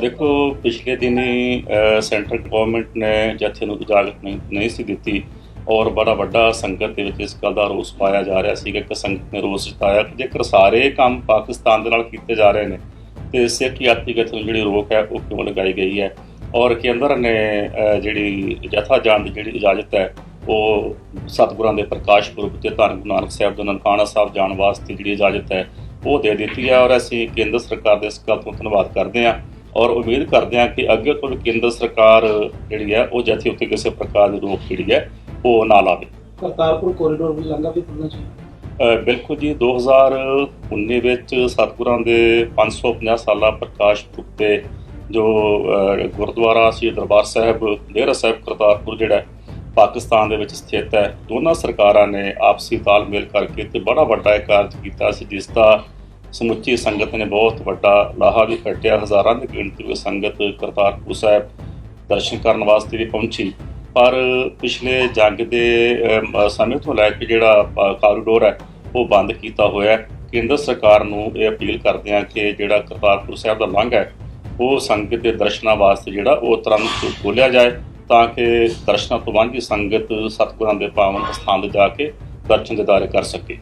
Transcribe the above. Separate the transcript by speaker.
Speaker 1: ਦੇਖੋ ਪਿਛਲੇ ਦਿਨੀ ਅ, ਸੈਂਟਰ ਗਵਰਨਮੈਂਟ ਨੇ ਜਥੇ ਨੂੰ ਇਜਾਜ਼ਤ ਨਹੀਂ ਸੀ ਦਿੱਤੀ ਔਰ ਬੜਾ ਵੱਡਾ ਸੰਗਤ ਦੇ ਵਿੱਚ ਇਸ ਗੱਲ ਦਾ ਰੋਸ ਪਾਇਆ ਜਾ ਰਿਹਾ ਸੀਗਾ। ਕਿ ਸੰਗਤ ਨੇ ਰੋਸ ਜਤਾਇਆ ਕਿ ਜੇਕਰ ਸਾਰੇ ਕੰਮ ਪਾਕਿਸਤਾਨ ਦੇ ਨਾਲ ਕੀਤੇ ਜਾ ਰਹੇ ਨੇ ਤੇ ਸਿੱਖ ਯਾਤਰੀ ਗਠਨ ਨੂੰ ਜਿਹੜੀ ਰੋਕ ਹੈ ਉਹ ਕਿਉਂ ਲਗਾਈ ਗਈ ਹੈ? ਔਰ ਕੇਂਦਰ ਨੇ ਜਿਹੜੀ ਜਥਾ ਜਾਣ ਦੀ ਜਿਹੜੀ ਇਜਾਜ਼ਤ ਹੈ ਉਹ ਸਤਿਗੁਰਾਂ ਦੇ ਪ੍ਰਕਾਸ਼ ਪੁਰਬ ਤੇ ਧੰਨ ਗੁਰੂ ਨਾਨਕ ਸਾਹਿਬ ਦੇ ਨਨਕਾਣਾ ਸਾਹਿਬ ਜਾਣ ਵਾਸਤੇ ਜਿਹੜੀ ਇਜਾਜ਼ਤ ਹੈ ਉਹ ਦੇ ਦਿੱਤੀ ਹੈ। ਔਰ ਅਸੀਂ ਕੇਂਦਰ ਸਰਕਾਰ ਦੇ ਇਸ ਗੱਲ ਤੋਂ ਧੰਨਵਾਦ ਕਰਦੇ ਹਾਂ। ਔਰ ਉਮੀਦ ਕਰਦੇ ਹਾਂ ਕਿ ਅੱਗੇ ਤੋਂ ਕੇਂਦਰ ਸਰਕਾਰ ਜਿਹੜੀ ਹੈ ਉਹ ਜਥੇ ਉੱਤੇ ਕਿਸੇ ਪ੍ਰਕਾਰ ਦੀ ਰੋਕ ਜਿਹੜੀ ਹੈ ਉਹ ਨਾ ਲਾਵੇ।
Speaker 2: ਕਰਤਾਰਪੁਰ ਕੋਰੀਡੋਰ ਵੀ ਲੰਘਾ ਵੀ ਖੁੱਲਣਾ ਚਾਹੀਦਾ।
Speaker 1: ਬਿਲਕੁਲ ਜੀ 2019 ਵਿੱਚ ਸਤਿਗੁਰਾਂ ਦੇ 550 ਸਾਲਾ ਪ੍ਰਕਾਸ਼ ਪੁਰਬ ਤੇ ਜੋ ਗੁਰਦੁਆਰਾ ਸੀ ਦਰਬਾਰ ਸਾਹਿਬ ਡੇਰਾ ਸਾਹਿਬ ਕਰਤਾਰਪੁਰ ਜਿਹੜਾ ਪਾਕਿਸਤਾਨ ਦੇ ਵਿੱਚ ਸਥਿਤ ਹੈ। ਦੋਨਾਂ ਸਰਕਾਰਾਂ ਨੇ ਆਪਸੀ ਤਾਲਮੇਲ ਕਰਕੇ ਤੇ ਬੜਾ ਵੱਡਾ ਕਾਰਜ ਕੀਤਾ ਸੀ ਜਿਸ ਦਾ ਸਮੁੱਚੀ ਸੰਗਤ ਨੇ ਬਹੁਤ ਵੱਡਾ ਲਾਹਾ ਵੀ ਕੱਟਿਆ। ਹਜ਼ਾਰਾਂ ਦੀ ਗਿਣਤੀ ਵਿੱਚ ਸੰਗਤ ਕਰਤਾਰਪੁਰ ਸਾਹਿਬ ਦਰਸ਼ਨ ਕਰਨ ਵਾਸਤੇ ਵੀ ਪਹੁੰਚੀ। ਪਰ ਪਿਛਲੇ ਜੰਗ ਦੇ ਸਮੇਂ ਤੋਂ ਲੈ ਕੇ ਜਿਹੜਾ ਅ, ਕਾਰੀਡੋਰ ਹੈ ਉਹ ਬੰਦ ਕੀਤਾ ਹੋਇਆ ਹੈ। ਕੇਂਦਰ ਸਰਕਾਰ ਨੂੰ ਇਹ ਅਪੀਲ ਕਰਦੇ ਹਾਂ ਕਿ ਜਿਹੜਾ ਕਰਤਾਰਪੁਰ ਸਾਹਿਬ ਦਾ ਲੰਘ ਹੈ ਉਹ ਸੰਗਤ ਦੇ ਦਰਸ਼ਨਾਂ ਵਾਸਤੇ ਜਿਹੜਾ ਉਹ ਤੁਰੰਤ ਖੋਲ੍ਹਿਆ ਜਾਏ ਤਾਂ ਕਿ ਦਰਸ਼ਨਾਂ ਤੋਂ ਵਾਂਝੀ ਸੰਗਤ ਸਤਿਗੁਰਾਂ ਦੇ ਪਾਵਨ ਸਥਾਨ ਤੇ ਜਾ ਕੇ ਦਰਸ਼ਨ ਦਿਦਾਰੇ ਕਰ ਸਕੇ।